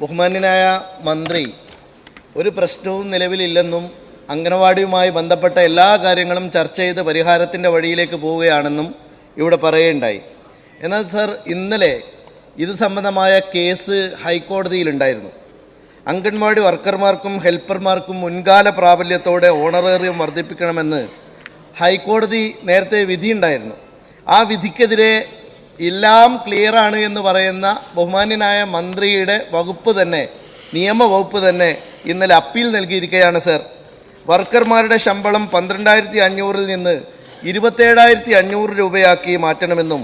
ബഹുമാന്യനായ മന്ത്രി ഒരു പ്രശ്നവും നിലവിലില്ലെന്നും അംഗനവാടിയുമായി ബന്ധപ്പെട്ട എല്ലാ കാര്യങ്ങളും ചർച്ച ചെയ്ത് പരിഹാരത്തിന്റെ വഴിയിലേക്ക് പോവുകയാണെന്നും ഇവിടെ പറയുകയുണ്ടായി. എന്നാൽ സർ ഇന്നലെ ഇത് സംബന്ധമായ കേസ് ഹൈക്കോടതിയിലുണ്ടായിരുന്നു. അംഗൻവാടി വർക്കർമാർക്കും ഹെൽപ്പർമാർക്കും മുൻകാല പ്രാബല്യത്തോടെ ഓണറേറിയം വർദ്ധിപ്പിക്കണമെന്ന് ഹൈക്കോടതി നേരത്തെ വിധിയുണ്ടായിരുന്നു. ആ വിധിക്കെതിരെ എല്ലാം ക്ലിയറാണ് എന്ന് പറയുന്ന ബഹുമാന്യനായ മന്ത്രിയുടെ വകുപ്പ് തന്നെ നിയമവകുപ്പ് തന്നെ ഇന്നലെ അപ്പീൽ നൽകിയിരിക്കുകയാണ് സർ. വർക്കർമാരുടെ ശമ്പളം പന്ത്രണ്ടായിരത്തി അഞ്ഞൂറിൽ നിന്ന് ഇരുപത്തേഴായിരത്തി അഞ്ഞൂറ് രൂപയാക്കി മാറ്റണമെന്നും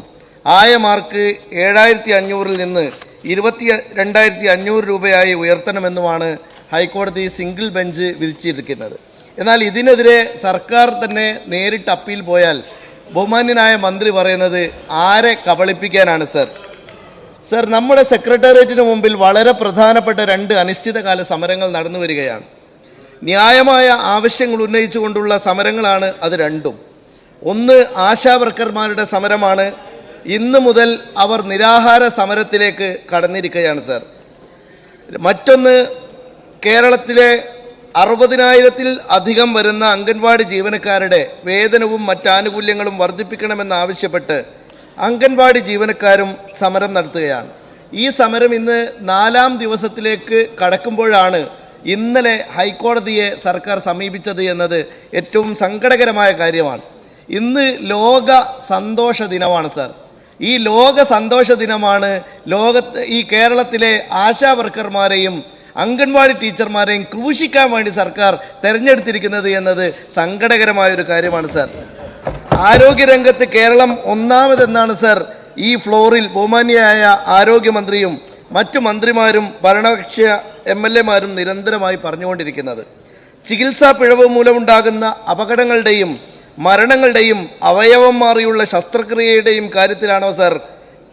ആയമാർക്ക് ഏഴായിരത്തി അഞ്ഞൂറിൽ നിന്ന് ഇരുപത്തി രണ്ടായിരത്തി അഞ്ഞൂറ് രൂപയായി ഉയർത്തണമെന്നുമാണ് ഹൈക്കോടതി സിംഗിൾ ബെഞ്ച് വിധിച്ചിരിക്കുന്നത്. എന്നാൽ ഇതിനെതിരെ സർക്കാർ തന്നെ നേരിട്ട് അപ്പീൽ പോയാൽ ബഹുമാന്യനായ മന്ത്രി പറയുന്നത് ആരെ കബളിപ്പിക്കാനാണ് സർ? സർ നമ്മുടെ സെക്രട്ടേറിയറ്റിന് മുമ്പിൽ വളരെ പ്രധാനപ്പെട്ട രണ്ട് അനിശ്ചിതകാല സമരങ്ങൾ നടന്നു വരികയാണ്. ന്യായമായ ആവശ്യങ്ങൾ ഉന്നയിച്ചുകൊണ്ടുള്ള സമരങ്ങളാണ് അത് രണ്ടും. ഒന്ന് ആശാ വർക്കർമാരുടെ സമരമാണ്. ഇന്ന് മുതൽ അവർ നിരാഹാര സമരത്തിലേക്ക് കടന്നിരിക്കുകയാണ് സർ. മറ്റൊന്ന് കേരളത്തിലെ അറുപതിനായിരത്തിൽ അധികം വരുന്ന അംഗൻവാടി ജീവനക്കാരുടെ വേതനവും മറ്റാനുകൂല്യങ്ങളും വർദ്ധിപ്പിക്കണമെന്നാവശ്യപ്പെട്ട് അംഗൻവാടി ജീവനക്കാരും സമരം നടത്തുകയാണ്. ഈ സമരം ഇന്ന് നാലാം ദിവസത്തിലേക്ക് കടക്കുമ്പോഴാണ് ഇന്നലെ ഹൈക്കോടതിയെ സർക്കാർ സമീപിച്ചത് എന്നത് ഏറ്റവും സങ്കടകരമായ കാര്യമാണ്. ഇന്ന് ലോക സന്തോഷ ദിനമാണ് സർ. ഈ ലോക സന്തോഷ ദിനമാണ് ലോകത്ത് ഈ കേരളത്തിലെ ആശാ വർക്കർമാരെയും അംഗൻവാടി ടീച്ചർമാരെയും ക്രൂശിക്കാൻ വേണ്ടി സർക്കാർ തെരഞ്ഞെടുത്തിരിക്കുന്നത് എന്നത് സങ്കടകരമായ ഒരു കാര്യമാണ് സർ. ആരോഗ്യരംഗത്ത് കേരളം ഒന്നാമതെന്നാണ് സർ. ഈ ഫ്ലോറിൽ ബഹുമാന്യയായ ആരോഗ്യമന്ത്രിയും മറ്റു മന്ത്രിമാരും ഭരണകക്ഷ എം എൽ എമാരും നിരന്തരമായി പറഞ്ഞുകൊണ്ടിരിക്കുന്നത്. ചികിത്സാ പിഴവ് മൂലമുണ്ടാകുന്ന അപകടങ്ങളുടെയും മരണങ്ങളുടെയും അവയവം മാറിയുള്ള ശസ്ത്രക്രിയയുടെയും കാര്യത്തിലാണോ സർ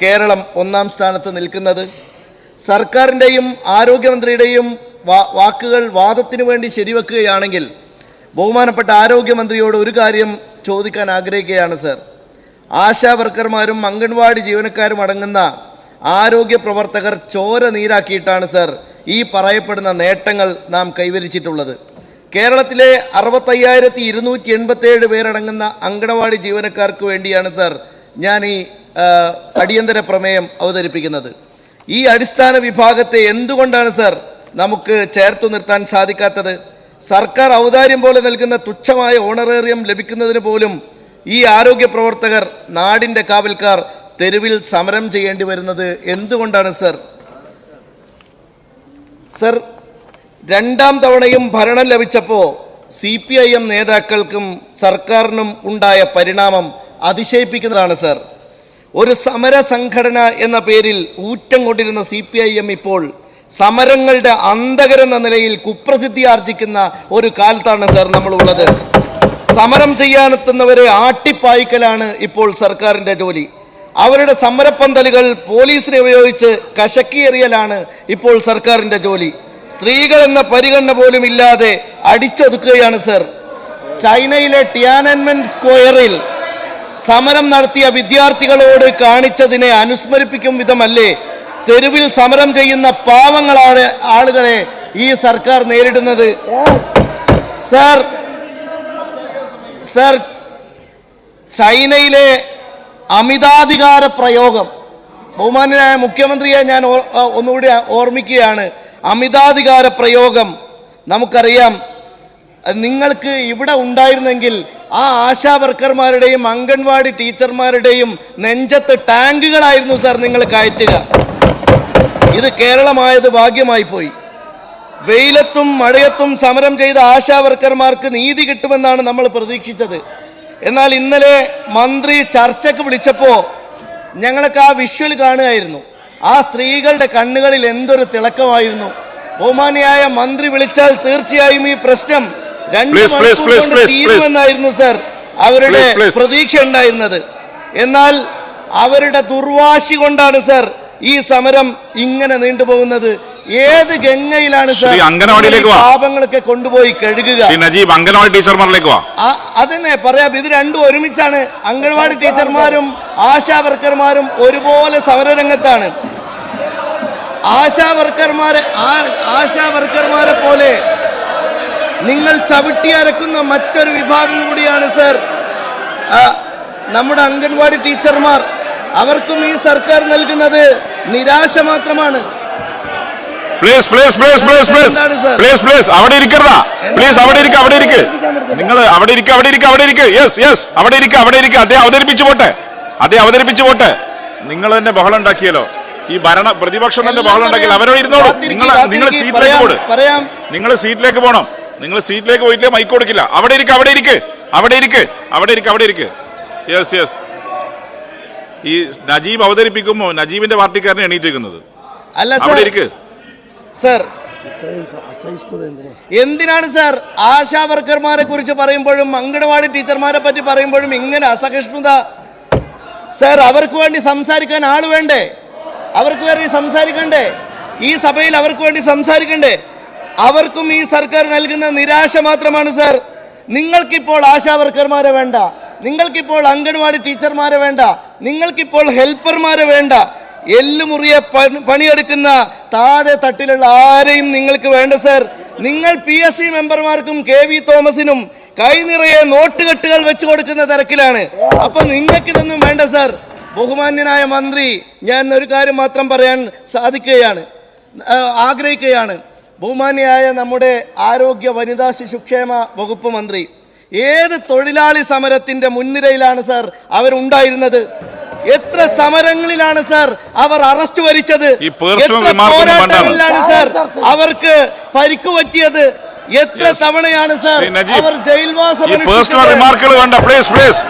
കേരളം ഒന്നാം സ്ഥാനത്ത് നിൽക്കുന്നത്? സർക്കാരിന്റെയും ആരോഗ്യമന്ത്രിയുടെയും വാക്കുകൾ വാദത്തിനു വേണ്ടി ശരിവെക്കുകയാണെങ്കിൽ ബഹുമാനപ്പെട്ട ആരോഗ്യമന്ത്രിയോട് ഒരു കാര്യം ചോദിക്കാൻ ആഗ്രഹിക്കുകയാണ് സർ. ആശാ വർക്കർമാരും അംഗൻവാടി ജീവനക്കാരും അടങ്ങുന്ന ആരോഗ്യ പ്രവർത്തകർ ചോര നീരാക്കിയിട്ടാണ് സർ ഈ പറയപ്പെടുന്ന നേട്ടങ്ങൾ നാം കൈവരിച്ചിട്ടുള്ളത്. കേരളത്തിലെ അറുപത്തയ്യായിരത്തി ഇരുന്നൂറ്റി എൺപത്തേഴ് പേരടങ്ങുന്ന അങ്കണവാടി ജീവനക്കാർക്ക് വേണ്ടിയാണ് സർ ഞാൻ ഈ അടിയന്തര പ്രമേയം അവതരിപ്പിക്കുന്നത്. ഈ അടിസ്ഥാന വിഭാഗത്തെ എന്തുകൊണ്ടാണ് സർ നമുക്ക് ചേർത്തു നിർത്താൻ സാധിക്കാത്തത്? സർക്കാർ ഔദാര്യം പോലെ നൽകുന്ന തുച്ഛമായ ഓണറേറിയം ലഭിക്കുന്നതിന് പോലും ഈ ആരോഗ്യ പ്രവർത്തകർ നാടിന്റെ കാവൽക്കാർ തെരുവിൽ സമരം ചെയ്യേണ്ടി വരുന്നത് എന്തുകൊണ്ടാണ് സർ? സർ രണ്ടാം തവണയും ഭരണം ലഭിച്ചപ്പോൾ സി പി ഐ എം നേതാക്കൾക്കും സർക്കാരിനും ഉണ്ടായ പരിണാമം അതിശയിപ്പിക്കുന്നതാണ് സർ. ഒരു സമര സംഘടന എന്ന പേരിൽ ഊറ്റം കൊണ്ടിരുന്ന സി പി ഐ എം ഇപ്പോൾ സമരങ്ങളുടെ അന്തകരെന്ന നിലയിൽ കുപ്രസിദ്ധി ആർജിക്കുന്ന ഒരു കാലത്താണ് സർ നമ്മളുള്ളത്. സമരം ചെയ്യാനെത്തുന്നവരെ ആട്ടിപ്പായ്ക്കലാണ് ഇപ്പോൾ സർക്കാരിന്റെ ജോലി. അവരുടെ സമരപ്പന്തലുകൾ പോലീസിനെ ഉപയോഗിച്ച് കശക്കിയെറിയലാണ് ഇപ്പോൾ സർക്കാരിന്റെ ജോലി. സ്ത്രീകൾ എന്ന പരിഗണന പോലും ഇല്ലാതെ അടിച്ചൊതുക്കുകയാണ് സർ. ചൈനയിലെ ടിയാനൻമെൻ സ്ക്വയറിൽ സമരം നടത്തിയ വിദ്യാർത്ഥികളോട് കാണിച്ചതിനെ അനുസ്മരിപ്പിക്കും വിധമല്ലേ? തെരുവിൽ സമരം ചെയ്യുന്ന പാവങ്ങളാണ് ആളുകളെ ഈ സർക്കാർ നേരിടുന്നത്. സർ സർ ചൈനയിലെ അമിതാധികാര പ്രയോഗം. ബഹുമാന്യനായ മുഖ്യമന്ത്രിയെ ഞാൻ ഒന്നുകൂടി ഓർമ്മിക്കുകയാണ്. അമിതാധികാര പ്രയോഗം നമുക്കറിയാം. നിങ്ങൾക്ക് ഇവിടെ ഉണ്ടായിരുന്നെങ്കിൽ ആ ആശാ വർക്കർമാരുടെയും അംഗൻവാടി ടീച്ചർമാരുടെയും നെഞ്ചത്ത് ടാങ്കുകളായിരുന്നു സാർ നിങ്ങൾ കയറ്റുക. ഇത് കേരളമായത് ഭാഗ്യമായി പോയി. വെയിലത്തും മഴയത്തും സമരം ചെയ്ത ആശാ വർക്കർമാർക്ക് നീതി കിട്ടുമെന്നാണ് നമ്മൾ പ്രതീക്ഷിച്ചത്. എന്നാൽ ഇന്നലെ മന്ത്രി ചർച്ചയ്ക്ക് വിളിച്ചപ്പോൾ ഞങ്ങൾക്ക് ആ വിഷ്വൽ കാണുകയായിരുന്നു. ആ സ്ത്രീകളുടെ കണ്ണുകളിൽ എന്തൊരു തിളക്കമായിരുന്നു. ബഹുമാനിയായ മന്ത്രി വിളിച്ചാൽ തീർച്ചയായും ഈ പ്രശ്നം രണ്ട് മണിക്കൂർ കൊണ്ട് തീരുമെന്നായിരുന്നു സർ. അവരുടെ. പ്രതീക്ഷ ഉണ്ടായിരുന്നത്. എന്നാൽ അവരുടെ ദുർവാശി കൊണ്ടാണ് സർ ഈ സമരം ഇങ്ങനെ നീണ്ടുപോകുന്നത്. ഏത് ഗംഗയിലാണ് സർ ശ്രീ, അംഗനവാടിയിലേക്ക് പാപങ്ങളൊക്കെ കൊണ്ടുപോയി കഴുകുക? ശ്രീ നജീബ് അംഗനവാടി ടീച്ചർമാരിലേക്ക് അതന്നെ പറയാം. ഇത് രണ്ടും ഒരുമിച്ചാണ്. അംഗൻവാടി ടീച്ചർമാരും ആശാ വർക്കർമാരും ഒരുപോലെ സമരരംഗത്താണ്. ആശാ വർക്കർമാരെ ആ- ആശാ വർക്കർമാരെ പോലെ നിങ്ങൾ ചവിട്ടിയരക്കുന്ന മറ്റൊരു വിഭാഗം കൂടിയാണ് സർ. നമ്മുടെ അംഗൻവാടി ടീച്ചർമാർ. അവർക്കും ഈ സർക്കാർ നൽകുന്നത് നിരാശ മാത്രമാണ്. Please please please please please എന്താണ് സർ? പ്ലീസ് പ്ലീസ് അവിടെ ഇരിക്കരുതാ. പ്ലീസ് അവിടെ ഇരിക്ക അവിടെ ഇരിക്ക. നിങ്ങൾ അവിടെ ഇരിക്ക അവിടെ ഇരിക്ക അവിടെ ഇരിക്കുക യെസ് യെസ് അവിടെ ഇരിക്ക അവിടെ ഇരിക്ക. അദ്ദേഹം അവതരിപ്പിച്ചു പോട്ടെ. അദ്ദേഹം അവതരിപ്പിച്ചു പോട്ടെ. നിങ്ങൾ തന്നെ ബഹളം ഉണ്ടാക്കിയല്ലോ ഈ ഭരണ പ്രതിപക്ഷം തന്നെ ബഹളം ഉണ്ടാക്കിയല്ലോ അവരോട് ഇരുന്നോളൂ. നിങ്ങൾ നിങ്ങൾ കാത്തിരിക്ക്, സീറ്റിലേക്ക് പറയാം, പോട്. നിങ്ങൾ സീറ്റിലേക്ക് പോകണം നിങ്ങൾ സീറ്റിലേക്ക് പോയിട്ടില്ലേ മൈക്ക് കൊടുക്കില്ല. അവിടെ ഇരിക്ക് അവിടെ ഇരിക്ക് അവിടെ ഇരിക്ക് അവിടെ ഇരിക്ക് അവിടെ ഇരിക്ക്. യെസ് യെസ് ഈ നജീബ് അവതരിപ്പിക്കുമ്പോൾ നജീബിന്റെ പാർട്ടിക്കാരനെ എണീറ്റിരിക്കുന്നത്. അല്ല അവിടെ സർ ഇരിക്ക്. സർ എന്തിനാണ് സർ ആശാ വർക്കർമാരെ കുറിച്ച് പറയുമ്പോഴും അങ്കണവാടി ടീച്ചർമാരെ പറ്റി പറയുമ്പോഴും ഇങ്ങനെ അസഹിഷ്ണുത? സർ അവർക്ക് വേണ്ടി സംസാരിക്കാൻ ആൾ വേണ്ടേ? അവർക്ക് വേണ്ടി സംസാരിക്കണ്ടേ? ഈ സഭയിൽ അവർക്ക് വേണ്ടി സംസാരിക്കണ്ടേ? അവർക്കും ഈ സർക്കാർ നൽകുന്ന നിരാശ മാത്രമാണ് സർ. നിങ്ങൾക്കിപ്പോൾ ആശാവർക്കർമാരെ വേണ്ട. നിങ്ങൾക്കിപ്പോൾ അംഗൻവാടി ടീച്ചർമാരെ വേണ്ട. നിങ്ങൾക്കിപ്പോൾ ഹെൽപ്പർമാരെ വേണ്ട. എല്ലുമുറിയെ പണി- പണിയെടുക്കുന്ന താഴെ തട്ടിലുള്ള ആരെയും നിങ്ങൾക്ക് വേണ്ട സർ. നിങ്ങൾ പി എസ് സി മെമ്പർമാർക്കും കെ വി തോമസിനും കൈനിറയെ നോട്ടുകെട്ടുകൾ വെച്ചു കൊടുക്കുന്ന തിരക്കിലാണ്. അപ്പൊ നിങ്ങൾക്ക് ഇതൊന്നും വേണ്ട സർ. ബഹുമാന്യനായ മന്ത്രി ഞാൻ ഒരു കാര്യം മാത്രം പറയാൻ സാധിക്കുകയാണ് ആഗ്രഹിക്കുകയാണ്. ബഹുമാന്യായ നമ്മുടെ ആരോഗ്യ വനിതാ ശിശുക്ഷേമ വകുപ്പ് മന്ത്രി ഏത് തൊഴിലാളി സമരത്തിന്റെ മുൻനിരയിലാണ് സാർ അവരുണ്ടായിരുന്നത്? എത്ര സമരങ്ങളിലാണ് സാർ അവർ അറസ്റ്റ് വരിച്ചത്? എത്ര പോരാട്ടങ്ങളിലാണ് സാർ അവർക്ക് പരിക്കു പറ്റിയത്? എത്ര. തവണയാണ് സർ അവർ ജയിൽവാസം പേഴ്സണൽ റിമാർക്കുകൾ വേണ്ട പ്ലീസ് പ്ലീസ്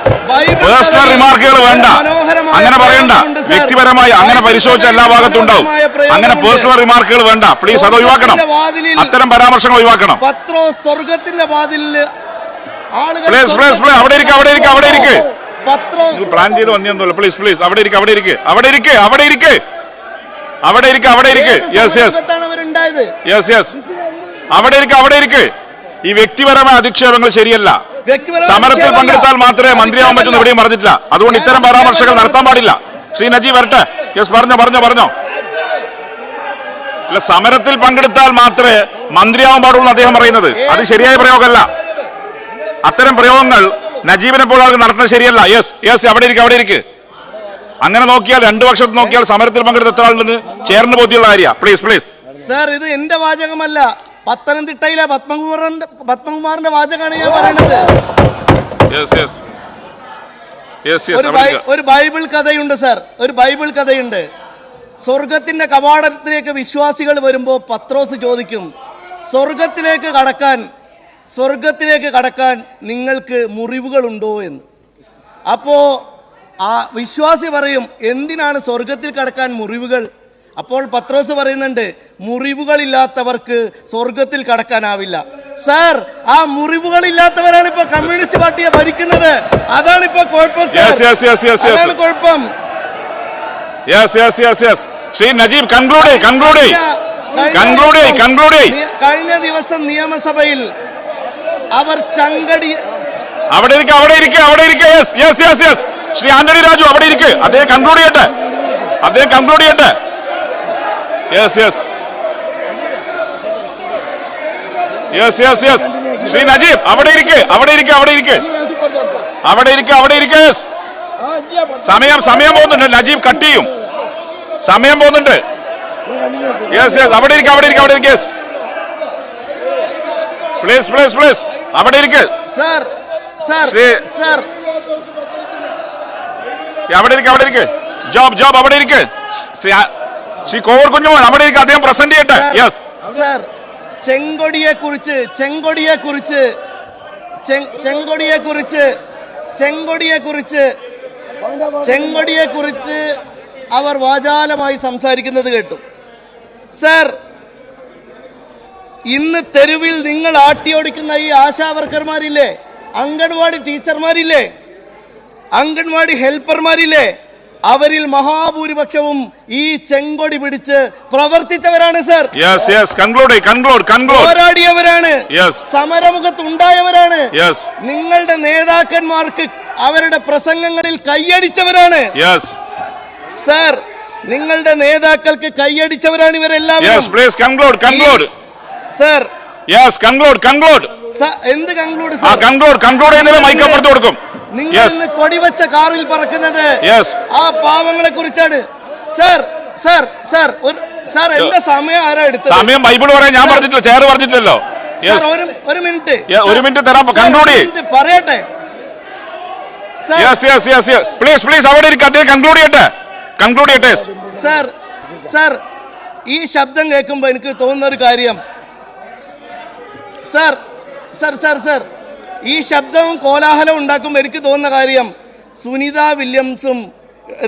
പേഴ്സണൽ റിമാർക്കുകൾ വേണ്ട. അങ്ങനെ പറയണ്ട. വ്യക്തിപരമായി അങ്ങനെ പരിശോധിച്ച എല്ലാ ഭാഗത്തും ഉണ്ടാവും. അങ്ങനെ പേഴ്സണൽ റിമാർക്കുകൾ വേണ്ട. പ്ലീസ് അത് ഒഴിവാക്കണം. അത്തരം പരാമർശങ്ങൾ ഒഴിവാക്കണം. പത്രോ സ്വർഗത്തിന്റെ വാതിലിൽ പ്ലീസ് please, please, അവിടെ ഇരിക്കുക അവിടെ ഇരിക്കുക അവിടെ ഇരിക്കുക പ്ലാൻ ചെയ്ത് വന്നിയൊന്നുമില്ല പ്ലീസ് പ്ലീസ് അവിടെ ഇരിക്കുക അവിടെ ഇരിക്കുക അവിടെ ഇരിക്കുക അവിടെ ഇരിക്കുക അവിടെ ഇരിക്കുക അവിടെ ഇരിക്കുക യെസ് യെസ് യെസ് യെസ് അവിടെ ഇരിക്ക് അവിടെ ഇരിക്ക്. ഈ വ്യക്തിപരമായ അധിക്ഷേപങ്ങൾ ശരിയല്ല. സമരത്തിൽ പങ്കെടുത്താൽ മാത്രമേ മന്ത്രിയാവാൻ പറ്റുന്ന ഇവിടെയും പറഞ്ഞിട്ടില്ല. അതുകൊണ്ട് ഇത്തരം പരാമർശങ്ങൾ നടത്താൻ പാടില്ല. ശ്രീ നജീബ് വരട്ടെ. യെസ് പറഞ്ഞോ പറഞ്ഞോ പറഞ്ഞോ. അല്ല സമരത്തിൽ പങ്കെടുത്താൽ മാത്രമേ മന്ത്രിയാവാൻ പാടുള്ളൂ അദ്ദേഹം പറയുന്നത്. അത് ശരിയായ പ്രയോഗമല്ല. അത്തരം പ്രയോഗങ്ങൾ നജീബിനെ പോലെ ആൾക്ക് നടത്തുന്നത് ശരിയല്ല. യെസ് യെസ് അവിടെ ഇരിക്കും അവിടെ ഇരിക്ക്. അങ്ങനെ നോക്കിയാൽ രണ്ടു വർഷത്തിൽ നോക്കിയാൽ സമരത്തിൽ പങ്കെടുത്ത എത്ര ആളുണ്ടെന്ന് ചേർന്ന് ബോധ്യമുള്ള കാര്യ പ്ലീസ് പ്ലീസ് സാർ ഇത് എന്റെ വാചകമല്ല. പത്തനംതിട്ടയിലെ പത്മകുമാറിന്റെ പത്മകുമാറിന്റെ വാചകമാണ് ഞാൻ പറയുന്നത്. ബൈ-. ഒരു ബൈബിൾ കഥയുണ്ട് സർ ഒരു ബൈബിൾ കഥയുണ്ട്. സ്വർഗത്തിന്റെ കവാടത്തിലേക്ക് വിശ്വാസികൾ വരുമ്പോൾ പത്രോസ് ചോദിക്കും സ്വർഗത്തിലേക്ക് കടക്കാൻ സ്വർഗത്തിലേക്ക് കടക്കാൻ നിങ്ങൾക്ക് മുറിവുകളുണ്ടോ എന്ന്? അപ്പോ ആ വിശ്വാസി പറയും എന്തിനാണ് സ്വർഗത്തിൽ കടക്കാൻ മുറിവുകൾ? അപ്പോൾ പത്രോസ് പറയുന്നുണ്ട് മുറിവുകളില്ലാത്തവർക്ക് സ്വർഗത്തിൽ കടക്കാനാവില്ല. സാർ ആ മുറിവുകളില്ലാത്തവരാണ് ഇപ്പൊ കമ്മ്യൂണിസ്റ്റ് പാർട്ടിയെ ഭരിക്കുന്നത്. അതാണ് ഇപ്പൊ കുഴപ്പം. കുഴപ്പം. Yes yes yes yes Shri Najeeb conclude conclude. കഴിഞ്ഞ- കൺക്ലൂഡ് ദിവസം കൺക്ലൂഡ്. കഴിഞ്ഞ ദിവസം നിയമസഭയിൽ അവർ ചങ്കടി അവിടെ ഇരിക്കുക അവിടെ ഇരിക്കുക അവിടെ ഇരിക്കുക yes yes yes yes Shri Antony Raju അവിടെ ഇരിക്കുക അദ്ദേഹം കൺക്ലൂഡ് ചെയ്യട്ടെ. അദ്ദേഹം കൺക്ലൂഡ് ചെയ്യട്ടെ. Yes yes yes yes yes Shri Najeeb അവിടെ ഇരിക്കെ അവിടെ ഇരിക്കെ അവിടെ ഇരിക്കെ. അവിടെ ഇരിക്കെ അവിടെ ഇരിക്കെ. സമയം സമയം പോകുന്നുണ്ട്. നജീബ് കട്ട് ചെയ്യും. സമയം പോകുന്നുണ്ട്. യെസ് യെസ് അവിടെ ഇരിക്കെ അവിടെ ഇരിക്കെ അവിടെ ഇരിക്കെ. പ്ലീസ് പ്ലീസ് പ്ലീസ് അവിടെ ഇരിക്കെ. സാർ സാർ ശ്രീ- സാർ അവിടെ ഇരിക്കെ അവിടെ ഇരിക്കെ. ജോബ് ജോബ് അവിടെ ഇരിക്കെ. ശ്രീ ശ്രീ കോവർ കുഞ്ഞുമോൻ അവിടെ ഇരിക്കുക അദ്ദേഹം പ്രസന്റ് ചെയ്യട്ടെ. യെസ് സാർ ചെങ്കൊടിയെ കുറിച്ച് ചെങ്കൊടിയെ കുറിച്ച് ചെങ്കൊടിയെ കുറിച്ച് ചെങ്കൊടിയെ കുറിച്ച് ചെങ്കൊടിയെ കുറിച്ച് അവർ വാചാലമായി സംസാരിക്കുന്നത് കേട്ടു. സർ ഇന്ന് തെരുവിൽ നിങ്ങൾ ആട്ടിയോടിക്കുന്ന ഈ ആശാവർക്കർമാരില്ലേ? അംഗൻവാടി ടീച്ചർമാരില്ലേ? അംഗൻവാടി ഹെൽപ്പർമാരില്ലേ? അവരിൽ മഹാഭൂരിപക്ഷവും ഈ ചെങ്കൊടി പിടിച്ച് പ്രവർത്തിച്ചവരാണ് sir. Yes yes conclude conclude conclude. പോരാടിയവരാണ്. Yes സമരമുഖത്തുണ്ടായവരാണ്. യെസ് നിങ്ങളുടെ നേതാക്കന്മാർക്ക് അവരുടെ പ്രസംഗങ്ങളിൽ കൈയടിച്ചവരാണ്. യെസ് സാർ നിങ്ങളുടെ നേതാക്കൾക്ക് കൈയടിച്ചവരാണ് ഇവരെല്ലാവരും. സർ. Yes conclude conclude. സ- എന്ത് കൺക്ലൂഡ് സർ? കൺക്ലൂഡ് കൺക്ലൂഡ് ചെയ്യുന്നത് മൈക്ക് അപ്പുറത്ത് കൊടുക്കും. നിങ്ങൾ ഇന്ന് കൊടിവെച്ച കാറിൽ പറക്കുന്നത് ആ പാവങ്ങളെ കുറിച്ചാണ്. സർ സർ സർ ഒരു സർ എന്റെ സമയം ആരാ എടുത്തത്? സമയം ബൈബിൾ പറയാൻ ഞാൻ പറഞ്ഞിട്ടില്ല ചേർ പറഞ്ഞിട്ടില്ലല്ലോ. ഒരു മിനിറ്റ്. ഒരു മിനിറ്റ് തരാം കൺക്ലൂഡ് പറയട്ടെ? Yes yes yes yes please please അവിടെ ഇരിക്കും അദ്ദേഹം കൺക്ലൂഡ് ചെയ്യട്ടെ. കൺക്ലൂഡ് ചെയ്യട്ടെ സർ സർ ഈ ശബ്ദം കേൾക്കുമ്പോൾ എനിക്ക് തോന്നുന്ന ഒരു കാര്യം. സർ സർ സർ സർ ഈ ശബ്ദവും കോലാഹലവും ഉണ്ടാക്കുമ്പോൾ എനിക്ക് തോന്നുന്ന കാര്യം സുനിത വില്യംസും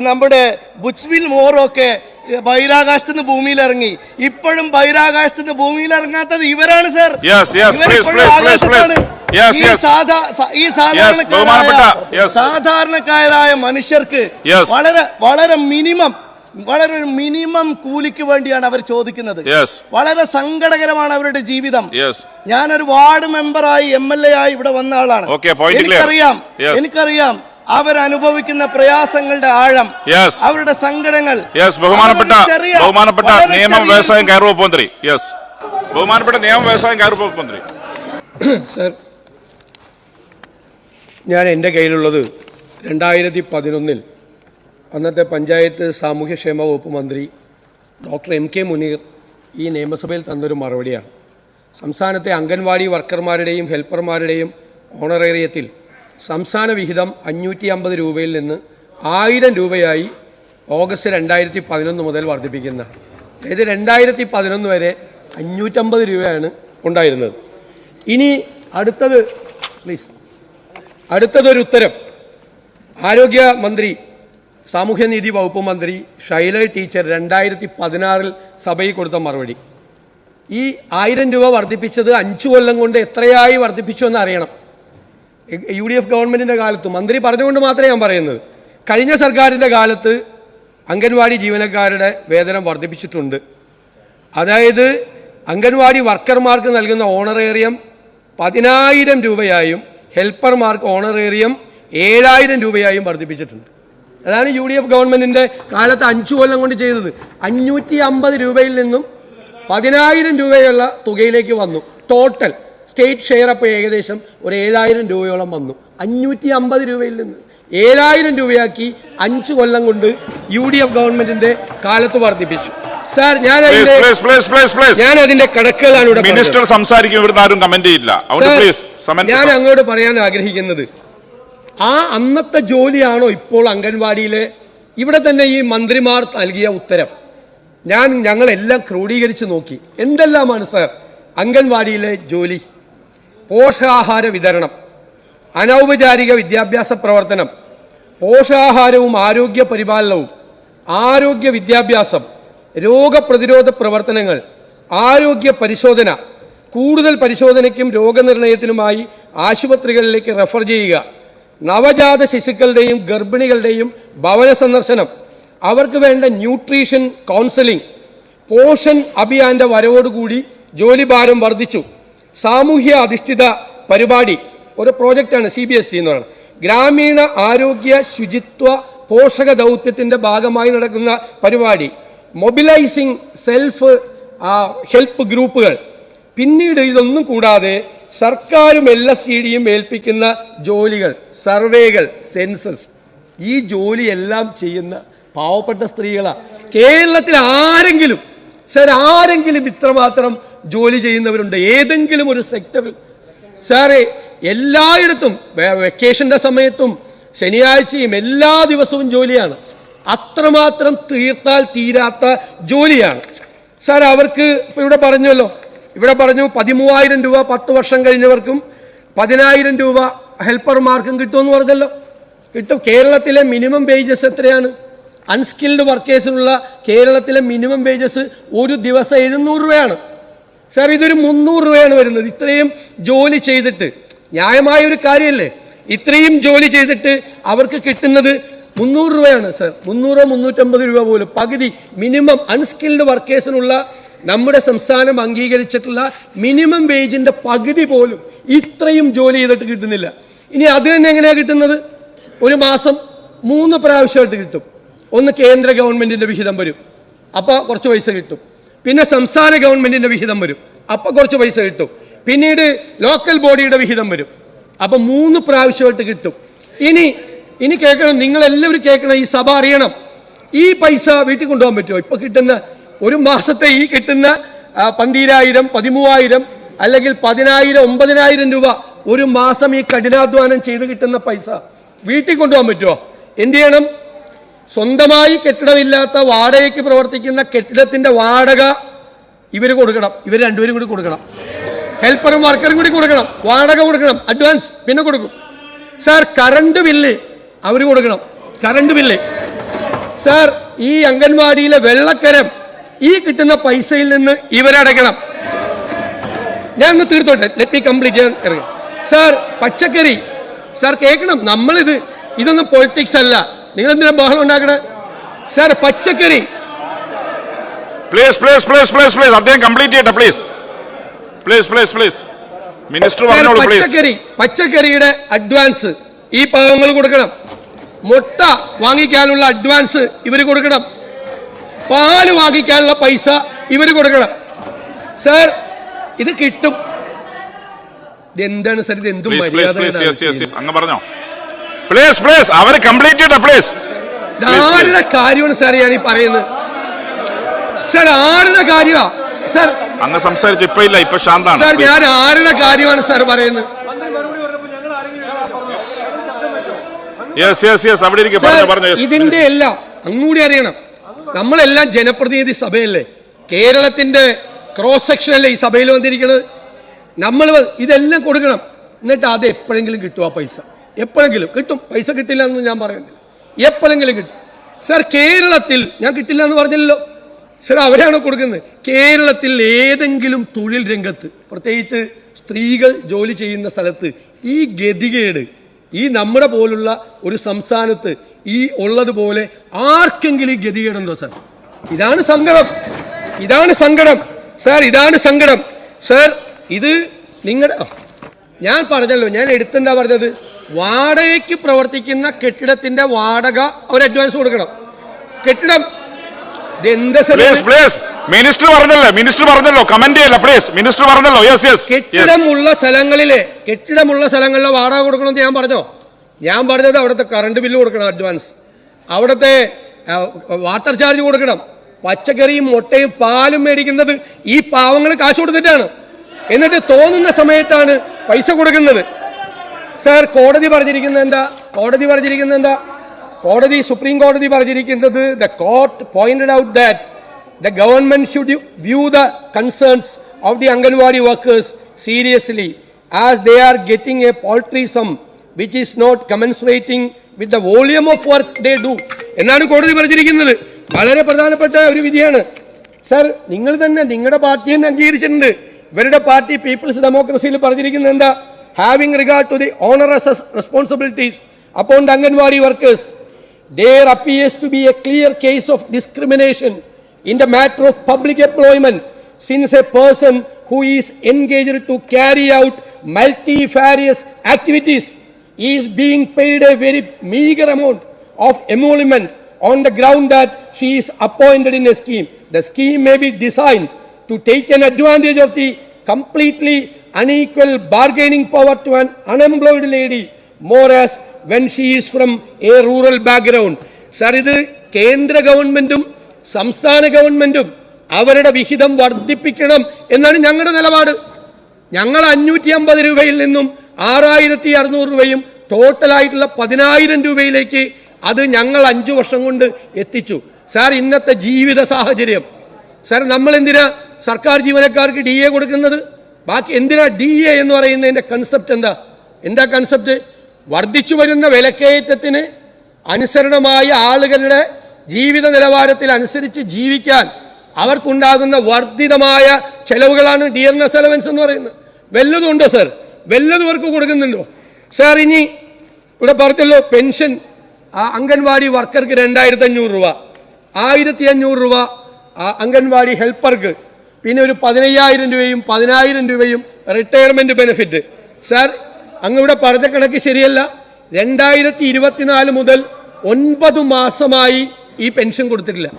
നമ്മുടെ ബുച്ച്വിൽ മോറും ഒക്കെ ബഹിരാകാശത്ത് നിന്ന് ഭൂമിയിൽ ഇറങ്ങി ഇപ്പോഴും ബഹിരാകാശത്ത് നിന്ന് ഭൂമിയിൽ ഇറങ്ങാത്തത് ഇവരാണ് സർ. ഈ സാധാരണക്കാരായ സാധാരണക്കാരായ മനുഷ്യർക്ക് വളരെ വളരെ മിനിമം വളരെ ഒരു മിനിമം കൂലിക്ക് വേണ്ടിയാണ് അവർ ചോദിക്കുന്നത്. വളരെ സങ്കടകരമാണ് അവരുടെ ജീവിതം. യെസ് ഞാനൊരു വാർഡ് മെമ്പറായി എം എൽ എ ആയി ഇവിടെ വന്ന ആളാണ്. എനിക്കറിയാം. എനിക്കറിയാം അവരനുഭവിക്കുന്ന പ്രയാസങ്ങളുടെ ആഴം യെസ് അവരുടെ സങ്കടങ്ങൾ. യെസ് ബഹുമാനപ്പെട്ട ബഹുമാനപ്പെട്ട നിയമം വ്യവസായം കയർ വകുപ്പ് മന്ത്രി. യെസ് ബഹുമാനപ്പെട്ട നിയമം വ്യവസായം കയർ വകുപ്പ് മന്ത്രി. സർ ഞാൻ എന്റെ കയ്യിലുള്ളത് രണ്ടായിരത്തി പതിനൊന്നിൽ അന്നത്തെ പഞ്ചായത്ത് സാമൂഹ്യക്ഷേമ വകുപ്പ് മന്ത്രി ഡോക്ടർ എം കെ മുനീർ ഈ നിയമസഭയിൽ തന്നൊരു മറുപടിയാണ്. സംസ്ഥാനത്തെ അംഗൻവാടി വർക്കർമാരുടെയും ഹെൽപ്പർമാരുടെയും ഓണറേറിയത്തിൽ സംസ്ഥാന വിഹിതം അഞ്ഞൂറ്റി അമ്പത് രൂപയിൽ നിന്ന് ആയിരം രൂപയായി ഓഗസ്റ്റ് രണ്ടായിരത്തി പതിനൊന്ന് മുതൽ വർദ്ധിപ്പിക്കുന്ന. അതായത് രണ്ടായിരത്തി പതിനൊന്ന് വരെ അഞ്ഞൂറ്റമ്പത് രൂപയാണ് ഉണ്ടായിരുന്നത്. ഇനി അടുത്തത് പ്ലീസ് അടുത്തതൊരു ഉത്തരം. ആരോഗ്യ മന്ത്രി സാമൂഹ്യനീതി വകുപ്പ് മന്ത്രി ഷൈല ടീച്ചർ രണ്ടായിരത്തി പതിനാറിൽ സഭയിൽ കൊടുത്ത മറുപടി. ഈ ആയിരം രൂപ വർദ്ധിപ്പിച്ചത് അഞ്ചു കൊല്ലം കൊണ്ട് എത്രയായി വർദ്ധിപ്പിച്ചു എന്ന് അറിയണം. യു ഡി എഫ് ഗവൺമെന്റിന്റെ കാലത്ത് മന്ത്രി പറഞ്ഞുകൊണ്ട് മാത്രമേ ഞാൻ പറയുന്നത്. കഴിഞ്ഞ സർക്കാരിന്റെ കാലത്ത് അംഗൻവാടി ജീവനക്കാരുടെ വേതനം വർദ്ധിപ്പിച്ചിട്ടുണ്ട്. അതായത് അംഗൻവാടി വർക്കർമാർക്ക് നൽകുന്ന ഓണറേറിയം പതിനായിരം രൂപയായും ഹെൽപ്പർമാർക്ക് ഓണറേറിയം ഏഴായിരം രൂപയായും വർദ്ധിപ്പിച്ചിട്ടുണ്ട്. അതാണ് യു ഡി എഫ് ഗവൺമെന്റിന്റെ കാലത്ത് അഞ്ചു കൊല്ലം കൊണ്ട് ചെയ്തത്. അഞ്ഞൂറ്റി അമ്പത് രൂപയിൽ നിന്നും പതിനായിരം രൂപയുള്ള തുകയിലേക്ക് വന്നു. ടോട്ടൽ സ്റ്റേറ്റ് ഷെയർ അപ്പ് ഏകദേശം ഒരു ഏഴായിരം രൂപയോളം വന്നു. അഞ്ഞൂറ്റി അമ്പത് രൂപയിൽ നിന്ന് ഏഴായിരം രൂപയാക്കി അഞ്ചു കൊല്ലം കൊണ്ട് യു ഡി എഫ് ഗവൺമെന്റിന്റെ കാലത്ത് വർദ്ധിപ്പിച്ചു. സാർ ഞാൻ ഞാൻ അതിന്റെ കണക്കുകളാണ് ഇവിടെ മിനിസ്റ്റർ സംസാരിക്കും ഇവിടുന്ന് ആരും കമന്റ് ചെയ്യില്ല. ഞാൻ അങ്ങോട്ട് പറയാൻ ആഗ്രഹിക്കുന്നത് ആ അന്നത്തെ ജോലിയാണോ ഇപ്പോൾ അംഗൻവാടിയിലെ? ഇവിടെ തന്നെ ഈ മന്ത്രിമാർ നൽകിയ ഉത്തരം. ഞാൻ ഞങ്ങളെല്ലാം ക്രോഡീകരിച്ച് നോക്കി. എന്തെല്ലാമാണ് സർ അംഗൻവാടിയിലെ ജോലി? പോഷകാഹാര വിതരണം അനൗപചാരിക വിദ്യാഭ്യാസ പ്രവർത്തനം പോഷകാഹാരവും ആരോഗ്യ പരിപാലനവും ആരോഗ്യ വിദ്യാഭ്യാസം രോഗപ്രതിരോധ പ്രവർത്തനങ്ങൾ ആരോഗ്യ പരിശോധന കൂടുതൽ പരിശോധനയ്ക്കും രോഗനിർണയത്തിനുമായി ആശുപത്രികളിലേക്ക് റെഫർ ചെയ്യുക. നവജാത ശിശുക്കളുടെയും ഗർഭിണികളുടെയും ഭവന സന്ദർശനം അവർക്ക് വേണ്ട ന്യൂട്രീഷൻ കൗൺസിലിംഗ് പോഷൻ അഭിയാന്റെ വരവോടുകൂടി ജോലിഭാരം വർദ്ധിച്ചു. സാമൂഹ്യ അധിഷ്ഠിത പരിപാടി ഒരു പ്രോജക്റ്റാണ് സി ബി എസ് സി എന്ന് പറയുന്നത്. ഗ്രാമീണ ആരോഗ്യ ശുചിത്വ പോഷക ദൗത്യത്തിന്റെ ഭാഗമായി നടക്കുന്ന പരിപാടി. മൊബിലൈസിംഗ് സെൽഫ് ഹെൽപ്പ് ഗ്രൂപ്പുകൾ. പിന്നീട് ഇതൊന്നും കൂടാതെ സർക്കാരും എൽ എസ് സി ഡിയും ഏൽപ്പിക്കുന്ന ജോലികൾ സർവേകൾ സെൻസസ് ഈ ജോലിയെല്ലാം ചെയ്യുന്ന പാവപ്പെട്ട സ്ത്രീകളാണ് കേരളത്തിൽ ആരെങ്കിലും സർ ആരെങ്കിലും ഇത്രമാത്രം ജോലി ചെയ്യുന്നവരുണ്ട്? ഏതെങ്കിലും ഒരു സെക്ടറിൽ? സാറേ എല്ലായിടത്തും വെക്കേഷന്റെ സമയത്തും ശനിയാഴ്ചയും എല്ലാ ദിവസവും ജോലിയാണ്. അത്രമാത്രം തീർത്താൽ തീരാത്ത ജോലിയാണ്. സാർ അവർക്ക് ഇവിടെ പറഞ്ഞല്ലോ ഇവിടെ പറഞ്ഞു പതിമൂവായിരം രൂപ പത്ത് വർഷം കഴിഞ്ഞവർക്കും പതിനായിരം രൂപ ഹെൽപ്പർമാർക്കും കിട്ടുമെന്ന് പറഞ്ഞല്ലോ. കിട്ടും. കേരളത്തിലെ മിനിമം വേജസ് എത്രയാണ്? അൺസ്കിൽഡ് വർക്കേഴ്സിനുള്ള കേരളത്തിലെ മിനിമം വേജസ് ഒരു ദിവസം എഴുന്നൂറ് രൂപയാണ്. സാർ ഇതൊരു മുന്നൂറ് രൂപയാണ് വരുന്നത്. ഇത്രയും ജോലി ചെയ്തിട്ട്. ന്യായമായ ഒരു കാര്യമല്ലേ ഇത്രയും ജോലി ചെയ്തിട്ട് അവർക്ക് കിട്ടുന്നത് മുന്നൂറ് രൂപയാണ് സാർ മുന്നൂറോ മുന്നൂറ്റമ്പത് രൂപ പോലും. പകുതി മിനിമം അൺസ്കിൽഡ് വർക്കേഴ്സിനുള്ള നമ്മുടെ സംസ്ഥാനം അംഗീകരിച്ചിട്ടുള്ള മിനിമം വേജിന്റെ പകുതി പോലും ഇത്രയും ജോലി ചെയ്തിട്ട് കിട്ടുന്നില്ല. ഇനി അത് തന്നെ എങ്ങനെയാണ് കിട്ടുന്നത്? ഒരു മാസം മൂന്ന് പ്രാവശ്യമായിട്ട് കിട്ടും. ഒന്ന് കേന്ദ്ര ഗവൺമെന്റിന്റെ വിഹിതം വരും. അപ്പോൾ കുറച്ച് പൈസ കിട്ടും. പിന്നെ സംസ്ഥാന ഗവൺമെന്റിന്റെ വിഹിതം വരും. അപ്പോൾ കുറച്ച് പൈസ കിട്ടും. പിന്നീട് ലോക്കൽ ബോഡിയുടെ വിഹിതം വരും. അപ്പൊ മൂന്ന് പ്രാവശ്യമായിട്ട് കിട്ടും. ഇനി ഇനി കേൾക്കണം. നിങ്ങളെല്ലാവരും കേൾക്കണം. ഈ സഭ അറിയണം. ഈ പൈസ വീട്ടിൽ കൊണ്ടുപോകാൻ പറ്റുമോ? ഇപ്പൊ കിട്ടുന്ന ഒരു മാസത്തെ ഈ കിട്ടുന്ന പന്തീരായിരം പതിമൂവായിരം അല്ലെങ്കിൽ പതിനായിരം ഒമ്പതിനായിരം രൂപ ഒരു മാസം ഈ കഠിനാധ്വാനം ചെയ്ത് കിട്ടുന്ന പൈസ വീട്ടിൽ കൊണ്ടുപോകാൻ പറ്റുമോ? എന്ത് ചെയ്യണം? സ്വന്തമായി കെട്ടിടമില്ലാത്ത വാടകയ്ക്ക് പ്രവർത്തിക്കുന്ന കെട്ടിടത്തിന്റെ വാടക ഇവർ കൊടുക്കണം. ഇവർ രണ്ടുപേരും കൂടി കൊടുക്കണം. ഹെൽപ്പറും വർക്കറും കൂടി കൊടുക്കണം. വാടക കൊടുക്കണം. അഡ്വാൻസ് പിന്നെ കൊടുക്കും. സാർ കറണ്ട് ബില്ല് അവർ കൊടുക്കണം. Current bill. സാർ ഈ അംഗൻവാടിയിലെ വെള്ളക്കരം ഈ കിട്ടുന്ന പൈസയിൽ നിന്ന് ഇവരടയ്ക്കണം ഞാൻ ഒന്ന് തീർത്തോട്ടെ. ലെറ്റ് മീ കംപ്ലീറ്റ് ചെയ്യാൻ ഇറങ്ങി. സാർ പച്ചക്കറി. സാർ കേൾക്കണം. നമ്മളിത് ഇതൊന്നും പൊളിറ്റിക്സ് അല്ല. നിങ്ങൾ എന്തിനാ ബഹളം ഉണ്ടാക്കണേ? സാർ പച്ചക്കറി. Please please please please please അദ്ദേഹം കംപ്ലീറ്റ് ചെയ്യട്ടെ please please please please minister പച്ചക്കറി. പച്ചക്കറിയുടെ അഡ്വാൻസ് ഈ പാവങ്ങൾ കൊടുക്കണം. മുട്ട വാങ്ങിക്കാനുള്ള അഡ്വാൻസ് ഇവർ കൊടുക്കണം. പാൽ വാങ്ങിക്കാനുള്ള പൈസ ഇവർ കൊടുക്കണം. സാർ ഇത് കിട്ടും. എന്താണ് സാർ? ഇത് എന്തും അങ്ങ് പറഞ്ഞോ. പ്ലീസ് പ്ലീസ് അവർ കംപ്ലീറ്റ് ചെയ്യട്ടെ പ്ലീസ് ആരുടെ കാര്യമാണ് സാർ ഞാൻ ഈ പറയുന്നത്? സാർ ആരുടെ കാര്യമാ? സാർ അങ്ങ് സംസാരിച്ചു ഇപ്പൊ ഇല്ല ഇപ്പൊ ശാന്താണ്. സാർ ഞാൻ ആരുടെ കാര്യമാണ് സാർ പറയുന്നത്? യെസ് യെസ് യെസ് അവിടെ ഇരിക്കും സാർ, പറഞ്ഞു പറഞ്ഞു ഇതിന്റെ എല്ലാം അങ്ങൂടി അറിയണം. നമ്മളെല്ലാം ജനപ്രതിനിധി സഭയല്ലേ? കേരളത്തിന്റെ ക്രോസ് സെക്ഷൻ അല്ലേ ഈ സഭയിൽ വന്നിരിക്കുന്നത് നമ്മൾ ഇതെല്ലാം കൊടുക്കണം. എന്നിട്ട് അത് എപ്പോഴെങ്കിലും കിട്ടും ആ പൈസ. എപ്പോഴെങ്കിലും കിട്ടും. പൈസ കിട്ടില്ല എന്ന് ഞാൻ പറയുന്നില്ല. എപ്പോഴെങ്കിലും കിട്ടും. സാർ കേരളത്തിൽ ഞാൻ കിട്ടില്ല എന്ന് പറഞ്ഞില്ലല്ലോ. സാർ അവരാണ് കൊടുക്കുന്നത്? കേരളത്തിൽ ഏതെങ്കിലും തൊഴിൽ രംഗത്ത് പ്രത്യേകിച്ച് സ്ത്രീകൾ ജോലി ചെയ്യുന്ന സ്ഥലത്ത് ഈ ഗതികേട് ഈ നമ്മുടെ പോലുള്ള ഒരു സംസ്ഥാനത്ത് ഈ ഉള്ളതുപോലെ ആർക്കെങ്കിലും ഈ ഗതികേടുണ്ടോ സാർ? ഇതാണ് സങ്കടം. ഇതാണ് സങ്കടം. സാർ ഇതാണ് സങ്കടം. സാർ ഇത് നിങ്ങളുടെ ഞാൻ പറഞ്ഞല്ലോ ഞാൻ എടുത്തെന്താ പറഞ്ഞത്? വാടകയ്ക്ക് പ്രവർത്തിക്കുന്ന കെട്ടിടത്തിന്റെ വാടക അവർ അഡ്വാൻസ് കൊടുക്കണം. കെട്ടിടം മിനിസ്റ്റർ പറഞ്ഞല്ലോ മിനിസ്റ്റർ പറഞ്ഞല്ലോ. കമന്റ് ചെയ്യല്ല പ്ലീസ് മിനിസ്റ്റർ പറഞ്ഞല്ലോ. യെസ് യെസ് കെട്ടിടമുള്ള സ്ഥലങ്ങളിലെ കെട്ടിടമുള്ള സ്ഥലങ്ങളിലെ വാടക കൊടുക്കണമെന്ന് ഞാൻ പറഞ്ഞോ? ഞാൻ പറഞ്ഞത് അവിടുത്തെ കറണ്ട് ബില്ല് കൊടുക്കണം അഡ്വാൻസ് അവിടുത്തെ വാട്ടർ ചാർജ് കൊടുക്കണം. പച്ചക്കറിയും മുട്ടയും പാലും മേടിക്കുന്നത് ഈ പാവങ്ങൾ കാശ് കൊടുത്തിട്ടാണ്. എന്നിട്ട് തോന്നുന്ന സമയത്താണ് പൈസ കൊടുക്കുന്നത്. സാർ കോടതി പറഞ്ഞിരിക്കുന്ന എന്താ? കോടതി പറഞ്ഞിരിക്കുന്ന എന്താ? കോടതി സുപ്രീം കോടതി പറഞ്ഞിരിക്കുന്നത് the court pointed out that the government should view the concerns of the anganwadi workers seriously as they are getting a paltry sum which is not commensurating with the volume of work they do എന്നാണ് കോടതി പറഞ്ഞിരിക്കുന്നത്. വളരെ പ്രധാനപ്പെട്ട ഒരു വിധിയാണ്. Sir നിങ്ങൾ തന്നെ നിങ്ങളുടെ പാർട്ടി തന്നെ അംഗീകരിച്ചിട്ടുണ്ട്. ഇവരുടെ പാർട്ടി പീപ്പിൾസ് ഡെമോക്രസിയിൽ പറഞ്ഞിരിക്കുന്നത് എന്താ? Having regard to the onerous responsibilities upon the anganwadi workers there appears to be a clear case of discrimination in the matter of public employment since a person who is engaged to carry out multifarious activities. Is being paid a very meager amount of emolument on the ground that she is appointed in a scheme. The scheme may be designed to take an advantage of the completely unequal bargaining power to an unemployed lady, more as when she is from a rural background. Sir ഇത് കേന്ദ്ര ഗവൺമെന്റും സംസ്ഥാന ഗവൺമെന്റും അവരുടെ വിഹിതം വർദ്ധിപ്പിക്കണം എന്നാണ് ഞങ്ങളുടെ നിലപാട് ഞങ്ങൾ അഞ്ഞൂറ്റി അമ്പത് രൂപയിൽ നിന്നും ആറായിരത്തി അറുന്നൂറ് രൂപയും ടോട്ടലായിട്ടുള്ള പതിനായിരം രൂപയിലേക്ക് അത് ഞങ്ങൾ അഞ്ചു വർഷം കൊണ്ട് എത്തിച്ചു. സാർ ഇന്നത്തെ ജീവിത സാഹചര്യം. സാർ നമ്മൾ എന്തിനാ സർക്കാർ ജീവനക്കാർക്ക് ഡി എ കൊടുക്കുന്നത്? ബാക്കി എന്തിനാ ഡി എ എന്ന് പറയുന്നതിന്റെ കൺസെപ്റ്റ് എന്താ? എന്താ കൺസെപ്റ്റ് വർദ്ധിച്ചു വരുന്ന വിലക്കയറ്റത്തിന് അനുസരണമായ ആളുകളുടെ ജീവിത നിലവാരത്തിൽ അനുസരിച്ച് ജീവിക്കാൻ അവർക്കുണ്ടാകുന്ന വർദ്ധിതമായ ചെലവുകളാണ് ഡി എൻ എസ് അലവൻസ് എന്ന് പറയുന്നത്. വല്ലതും ഉണ്ടോ സാർ? വല്ലതും അവർക്ക് കൊടുക്കുന്നുണ്ടോ? സാർ ഇനി ഇവിടെ പറഞ്ഞല്ലോ പെൻഷൻ ആ അംഗൻവാടി വർക്കർക്ക് രണ്ടായിരത്തി അഞ്ഞൂറ് രൂപ. ആയിരത്തി അഞ്ഞൂറ് രൂപ ആ അംഗൻവാടി ഹെൽപ്പർക്ക്. പിന്നെ ഒരു പതിനയ്യായിരം രൂപയും പതിനായിരം രൂപയും റിട്ടയർമെന്റ് ബെനിഫിറ്റ്. സാർ അങ്ങ് ഇവിടെ പറഞ്ഞ കണക്ക് ശരിയല്ല. രണ്ടായിരത്തി ഇരുപത്തിനാല് മുതൽ ഒൻപത് മാസമായി ഈ പെൻഷൻ കൊടുത്തിട്ടില്ല.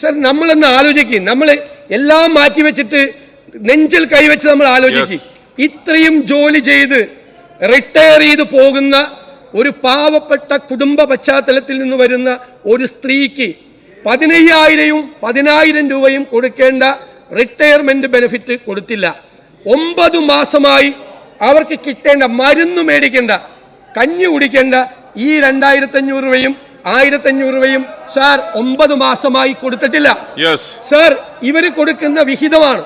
സർ നമ്മളൊന്ന് ആലോചിക്കും. നമ്മൾ എല്ലാം മാറ്റി വെച്ചിട്ട് നെഞ്ചിൽ കൈവച്ച് നമ്മൾ ആലോചിക്കും. ഇത്രയും ജോലി ചെയ്ത് റിട്ടയർ ചെയ്ത് പോകുന്ന ഒരു പാവപ്പെട്ട കുടുംബ പശ്ചാത്തലത്തിൽ നിന്ന് വരുന്ന ഒരു സ്ത്രീക്ക് പതിനയ്യായിരവും പതിനായിരം രൂപയും കൊടുക്കേണ്ട റിട്ടയർമെന്റ് ബെനിഫിറ്റ് കൊടുത്തില്ല. ഒമ്പത് മാസമായി അവർക്ക് കിട്ടേണ്ട മരുന്ന് മേടിക്കേണ്ട കഞ്ഞി കുടിക്കേണ്ട ഈ രണ്ടായിരത്തി അഞ്ഞൂറ് രൂപയും ആയിരത്തി അഞ്ഞൂറ് രൂപയും സാർ ഒമ്പത് മാസമായി കൊടുത്തിട്ടില്ല. സാർ ഇവർ കൊടുക്കുന്ന വിഹിതമാണ്.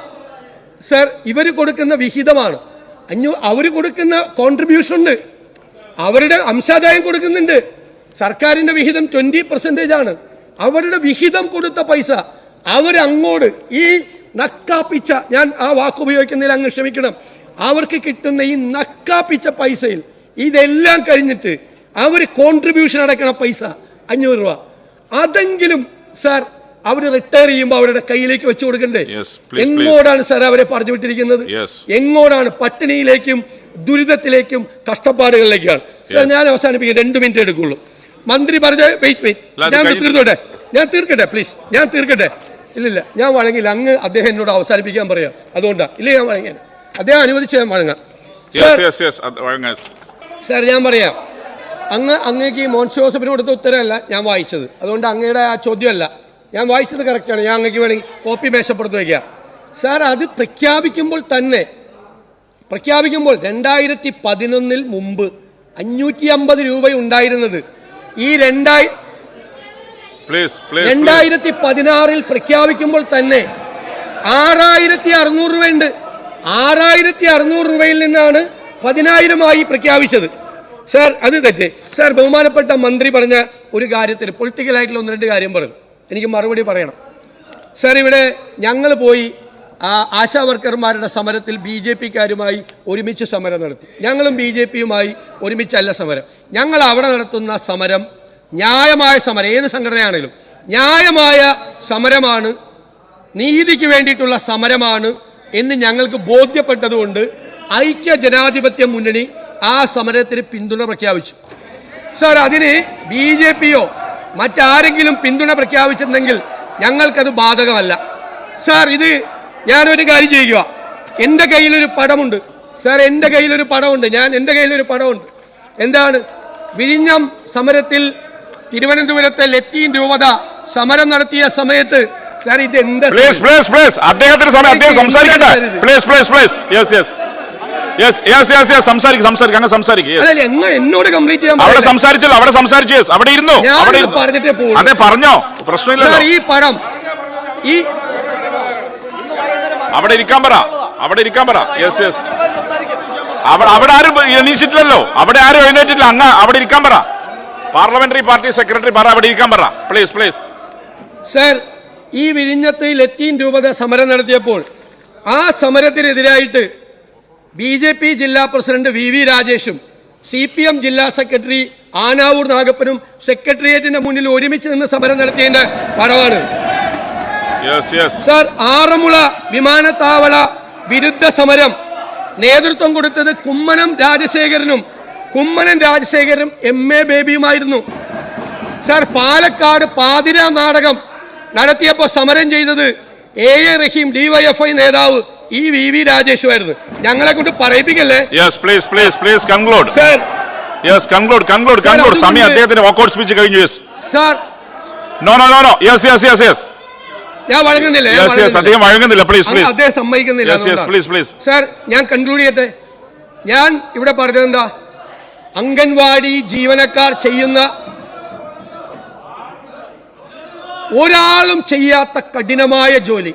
സാർ ഇവർ കൊടുക്കുന്ന വിഹിതമാണ്. അഞ്ഞൂ അവർ കൊടുക്കുന്ന കോൺട്രിബ്യൂഷൻ ഉണ്ട്. അവരുടെ അംശാദായം കൊടുക്കുന്നുണ്ട്. സർക്കാരിന്റെ വിഹിതം ട്വന്റി പെർസെന്റേജ് ആണ്. അവരുടെ വിഹിതം കൊടുത്ത പൈസ അവരങ്ങോട്ട് ഈ നക്കാപ്പിച്ച ഞാൻ ആ വാക്ക് ഉപയോഗിക്കുന്നതിൽ അങ്ങ് ക്ഷമിക്കണം. അവർക്ക് കിട്ടുന്ന ഈ നക്കാപ്പിച്ച പൈസയിൽ ഇതെല്ലാം കഴിഞ്ഞിട്ട് അവർ കോൺട്രിബ്യൂഷൻ അടക്കണ പൈസ അഞ്ഞൂറ് രൂപ. അതെങ്കിലും സാർ അവർ റിട്ടയർ ചെയ്യുമ്പോൾ അവരുടെ കയ്യിലേക്ക് വെച്ചു കൊടുക്കണ്ടേ? എങ്ങോടാണ് സാർ അവരെ പറഞ്ഞു വിട്ടിരിക്കുന്നത്? എങ്ങോടാണ് പട്ടിണിയിലേക്കും ദുരിതത്തിലേക്കും കഷ്ടപ്പാടുകളിലേക്കാണ്? സാർ ഞാൻ അവസാനിപ്പിക്കും. രണ്ട് മിനിറ്റ് എടുക്കുള്ളൂ. മന്ത്രി പറഞ്ഞ വെയിറ്റ് വെയിറ്റ് ഞാൻ തീർത്തോട്ടെ? ഞാൻ തീർക്കട്ടെ പ്ലീസ് ഞാൻ തീർക്കട്ടെ. ഇല്ലില്ല ഞാൻ വഴങ്ങില്ല അങ്ങ് അദ്ദേഹം എന്നോട് അവസാനിപ്പിക്കാൻ പറയാം. അതുകൊണ്ടാണ് ഇല്ല ഞാൻ വഴങ്ങിയാണ് അദ്ദേഹം അനുവദിച്ച് ഞാൻ വഴങ്ങാം. സാർ ഞാൻ പറയാം. അങ്ങ് അങ്ങേക്ക് ഈ മോൻസ് ജോസഫിന് കൊടുത്ത ഉത്തരമല്ല ഞാൻ വായിച്ചത്. അതുകൊണ്ട് അങ്ങയുടെ ആ ചോദ്യമല്ല. ഞാൻ വായിച്ചത് കറക്റ്റാണ് ഞാൻ അങ്ങേക്ക് വേണമെങ്കിൽ കോപ്പി മേശപ്പെടുത്തു വയ്ക്കുക സാർ അത് പ്രഖ്യാപിക്കുമ്പോൾ തന്നെ പ്രഖ്യാപിക്കുമ്പോൾ രണ്ടായിരത്തി പതിനൊന്നിൽ മുമ്പ് അഞ്ഞൂറ്റി അമ്പത് രൂപ ഉണ്ടായിരുന്നത്. ഈ രണ്ടായി രണ്ടായിരത്തി പതിനാറിൽ പ്രഖ്യാപിക്കുമ്പോൾ തന്നെ ആറായിരത്തി അറുന്നൂറ് രൂപയുണ്ട്. ആറായിരത്തി അറുന്നൂറ് രൂപയിൽ നിന്നാണ് പതിനായിരമായി പ്രഖ്യാപിച്ചത്. സാർ അത് തെറ്റ്. സാർ ബഹുമാനപ്പെട്ട മന്ത്രി പറഞ്ഞ ഒരു കാര്യത്തിൽ പൊളിറ്റിക്കലായിട്ടുള്ള ഒന്ന് രണ്ട് കാര്യം പറഞ്ഞു എനിക്ക് മറുപടി പറയണം. സർ ഇവിടെ ഞങ്ങൾ പോയി ആ ആശാ വർക്കർമാരുടെ സമരത്തിൽ ബി ജെ പിക്കാരുമായി ഒരുമിച്ച് സമരം നടത്തി. ഞങ്ങളും ബി ജെ പിയുമായി ഒരുമിച്ചല്ല സമരം. ഞങ്ങൾ അവിടെ നടത്തുന്ന സമരം ന്യായമായ സമരം. ഏത് സംഘടനയാണെങ്കിലും ന്യായമായ സമരമാണ് നീതിക്ക് വേണ്ടിയിട്ടുള്ള സമരമാണ് എന്ന് ഞങ്ങൾക്ക് ബോധ്യപ്പെട്ടതുകൊണ്ട് ഐക്യ ജനാധിപത്യ മുന്നണി ആ സമരത്തിന് പിന്തുണ പ്രഖ്യാപിച്ചു. സാർ അതിന് ബി ജെ പിയോ മറ്റാരെങ്കിലും പിന്തുണ പ്രഖ്യാപിച്ചിട്ടുണ്ടെങ്കിൽ ഞങ്ങൾക്കത് ബാധകമല്ല. സാർ ഇത് ഞാനൊരു കാര്യം ചെയ്യുക. എന്റെ കയ്യിലൊരു പടമുണ്ട്. സാർ എന്റെ കയ്യിലൊരു പടമുണ്ട്. ഞാൻ എന്റെ കയ്യിലൊരു പടമുണ്ട്. എന്താണ്? വിഴിഞ്ഞം സമരത്തിൽ തിരുവനന്തപുരത്തെ ലത്തീൻ രൂപത സമരം നടത്തിയ സമയത്ത് സാർ ഇത് എന്താ പ്ലീസ് പ്ലീസ് പ്ലീസ് അദ്ദേഹത്തിന് സമയം അദ്ദേഹം സംസാരിക്കട്ടെ. Please please please yes yes സംസാരിക്കും സംസാരിക്കും. അങ്ങനെ സംസാരിക്കും. എന്നോട് കംപ്ലീറ്റ് ചെയ്യാൻ അവിടെ? സംസാരിച്ചല്ലോ അവിടെ സംസാരിച്ചു. അവിടെ ഇരുന്നു. അവിടെ പറഞ്ഞിട്ടേ പോകുള്ളൂ. അതെ പറഞ്ഞോ. സാർ പ്രശ്നമില്ലല്ലോ ഈ പടം ഈ അവിടെ ഇരിക്കാൻ പറ. അവിടെ ഇരിക്കാൻ പറ. യെസ് യെസ് അവിടെ അവിടെ ആരും എണീച്ചിട്ടില്ലല്ലോ. അവിടെ ആരും എഴുന്നേറ്റില്ല അങ്ങ അവിടെ ഇരിക്കാൻ പറ. പാർലമെന്ററി പാർട്ടി സെക്രട്ടറി പറ അവിടെ ഇരിക്കാൻ പറ. പ്ലീസ് പ്ലീസ് സർ ഈ വിഴിഞ്ഞത്ത് ലത്തീൻ രൂപത സമരം നടത്തിയപ്പോൾ ആ സമരത്തിനെതിരായിട്ട് ബി ജെ പി ജില്ലാ പ്രസിഡന്റ് വി വി രാജേഷും സി പി എം ജില്ലാ സെക്രട്ടറി ആനാവൂർ നാഗപ്പനും സെക്രട്ടേറിയറ്റിന്റെ മുന്നിൽ ഒരുമിച്ച് നിന്ന് സമരം നടത്തിയതിന്റെ പടമാണ് സാർ ആറന്മുള വിമാനത്താവള വിരുദ്ധ സമരം. നേതൃത്വം കൊടുത്തത് കുമ്മനം രാജശേഖരനും കുമ്മനം രാജശേഖരനും എം എ ബേബിയുമായിരുന്നു. സർ പാലക്കാട് പാതിര നാടകം നടത്തിയപ്പോൾ സമരം ചെയ്തത് എ എ റഹീം ഡിവൈഎഫ്ഐ നേതാവ് ഈ വി വി രാജേഷുമായിരുന്നു. ഞങ്ങളെ കൊണ്ട് പറയിപ്പിക്കല്ലേ? Yes please please please conclude sir yes conclude conclude conclude സമയം അദ്ദേഹത്തിന്റെ വാക്കൗട്ട് സ്പീച്ച് കഴിഞ്ഞു yes sir no no no no yes yes yes yes ഞാൻ വഴങ്ങുന്നില്ല യെസ് യെസ്. അദ്ദേഹം വഴങ്ങുന്നില്ല. പ്ലീസ് പ്ലീസ് അദ്ദേഹം സമ്മതിക്കുന്നില്ല yes yes. Please please sir ഞാൻ conclude ചെയ്യട്ടെ? ഞാൻ ഇവിടെ പറഞ്ഞത് എന്താ അംഗൻവാടി ജീവനക്കാർ ചെയ്യുന്ന ഒരാളും ചെയ്യാത്ത കഠിനമായ ജോലി.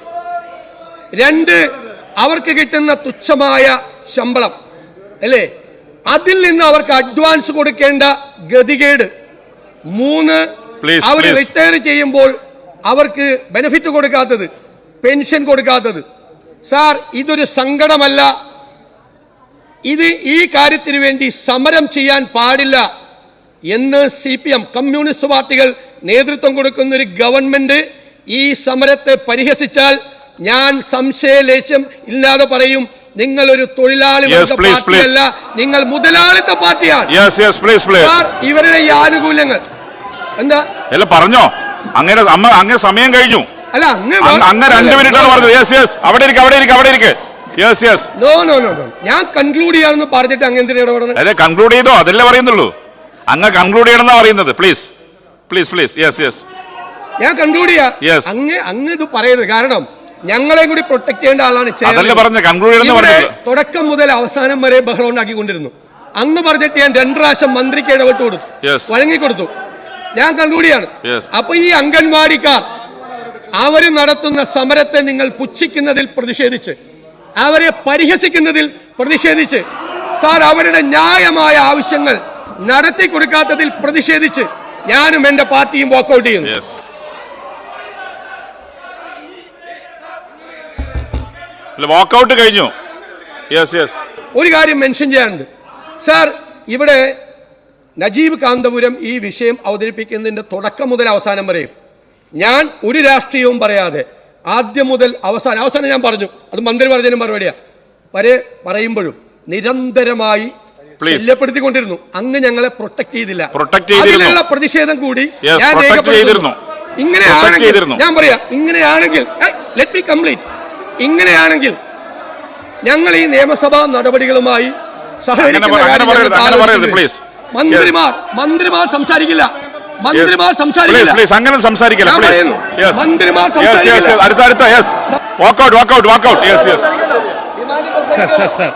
രണ്ട് അവർക്ക് കിട്ടുന്ന തുച്ഛമായ ശമ്പളം. അല്ലേ? അതിൽ നിന്ന് അവർക്ക് അഡ്വാൻസ് കൊടുക്കേണ്ട ഗതികേട്. മൂന്ന് അവർ റിട്ടയർ ചെയ്യുമ്പോൾ അവർക്ക് ബെനിഫിറ്റ് കൊടുക്കാത്തത് പെൻഷൻ കൊടുക്കാത്തത്. സാർ ഇതൊരു സങ്കടമല്ല. ഇത് ഈ കാര്യത്തിന് വേണ്ടി സമരം ചെയ്യാൻ പാടില്ല. എന്ന് സി പി എം കമ്മ്യൂണിസ്റ്റ് പാർട്ടികൾ നേതൃത്വം കൊടുക്കുന്ന ഒരു ഗവൺമെന്റ് ഈ സമരത്തെ പരിഹസിച്ചാൽ ഞാൻ സംശയലേശം ഇല്ലാതെ പറയും നിങ്ങൾ ഒരു തൊഴിലാളി. പാർട്ടിയല്ല നിങ്ങൾ മുതലാളിത്ത പാർട്ടിയാണ്. ഇവരുടെ ഈ ആനുകൂല്യങ്ങൾ. എന്താ? അല്ല പറഞ്ഞോ. അങ്ങനെ അമ്മ അങ്ങനെ സമയം കഴിഞ്ഞു. അല്ല അങ്ങ് രണ്ട് മിനിറ്റ് ആണ് പറഞ്ഞത് യെസ് യെസ് അവിടെ ഇരിക്ക് അവിടെ ഇരിക്ക് അവിടെ ഇരിക്ക്. Yes yes no no no ഞാൻ കൺക്ലൂഡ് ചെയ്യാമെന്ന് പറഞ്ഞിട്ട് അങ്ങനെ കൺക്ലൂഡ് ചെയ്തോ. അതല്ലേ പറയുന്നുള്ളൂ. അങ്ങ് കൺക്ലൂഡ് ചെയ്യണമെന്നാ പറയുന്നത്. Please please please yes yes ഞാൻ കൺക്ലൂഡ് ചെയ്യാം. Yes. അങ്ങ് അങ്ങ് ഇത് പറയരുത്. കാരണം ഞങ്ങളെ കൂടി പ്രൊട്ടക്ട് ചെയ്യേണ്ട ആളാണ്. അതല്ലേ പറഞ്ഞത്, കൺക്ലൂഡ് ചെയ്യണമെന്ന്. തുടക്കം മുതൽ അവസാനം വരെ ബഹളം ഉണ്ടാക്കിക്കൊണ്ടിരുന്നു. അന്ന് പറഞ്ഞിട്ട് ഞാൻ രണ്ടു പ്രാവശ്യം മന്ത്രിക്ക് ഇടപെട്ട് കൊടുത്തു. വഴങ്ങി കൊടുത്തു ഞാൻ കൺക്ലൂഡിയാണ് അപ്പൊ ഈ അംഗൻവാടിക്കാർ അവർ നടത്തുന്ന സമരത്തെ നിങ്ങൾ പുച്ഛിക്കുന്നതിൽ പ്രതിഷേധിച്ച് അവരെ പരിഹസിക്കുന്നതിൽ പ്രതിഷേധിച്ച് സാർ അവരുടെ ന്യായമായ ആവശ്യങ്ങൾ നടത്തി കൊടുക്കാത്തതിൽ പ്രതിഷേധിച്ച് ഞാനും എന്റെ പാർട്ടിയും വാക്കൗട്ട് ചെയ്യുന്നു. വാക്കൗട്ട് കഴിഞ്ഞു. യെസ് യെസ് ഒരു കാര്യം മെൻഷൻ ചെയ്യാനുണ്ട്. സാർ ഇവിടെ നജീബ് കാന്തപുരം ഈ വിഷയം അവതരിപ്പിക്കുന്നതിന്റെ തുടക്കം മുതൽ അവസാനം വരെയും ഞാൻ ഒരു രാഷ്ട്രീയവും പറയാതെ ആദ്യം മുതൽ അവസാനം അവസാനം ഞാൻ പറഞ്ഞു. അത് മന്ത്രി പറഞ്ഞതിന് മറുപടിയാണ് വരെ പറയുമ്പോഴും നിരന്തരമായി. ശല്യപ്പെടുത്തിക്കൊണ്ടിരുന്നു. അങ്ങ് ഞങ്ങളെ പ്രൊട്ടക്ട് ചെയ്തില്ല. Protect ചെയ്തിരുന്നു. പ്രതിഷേധം കൂടി ഞാൻ രേഖപ്പെടുത്തുന്നു. ഇങ്ങനെയാണെങ്കിൽ. ഞാൻ പറയാ ഇങ്ങനെയാണെങ്കിൽ ലെറ്റ് മീ കംപ്ലീറ്റ് ഇങ്ങനെയാണെങ്കിൽ ഞങ്ങൾ ഈ നിയമസഭാ നടപടികളുമായി please. മന്ത്രിമാർ മന്ത്രിമാർ സംസാരിക്കില്ല. മന്ത്രിമാർ സംസാരിക്കില്ല. പ്ലീസ് അങ്ങനെ സംസാരിക്കില്ല പ്ലീസ് യെസ് മന്ത്രിമാർ യെസ് യെസ് സംസാരിക്കില്ല. അടുത്ത അടുത്ത yes walkout walkout walkout yes yes sir sir sir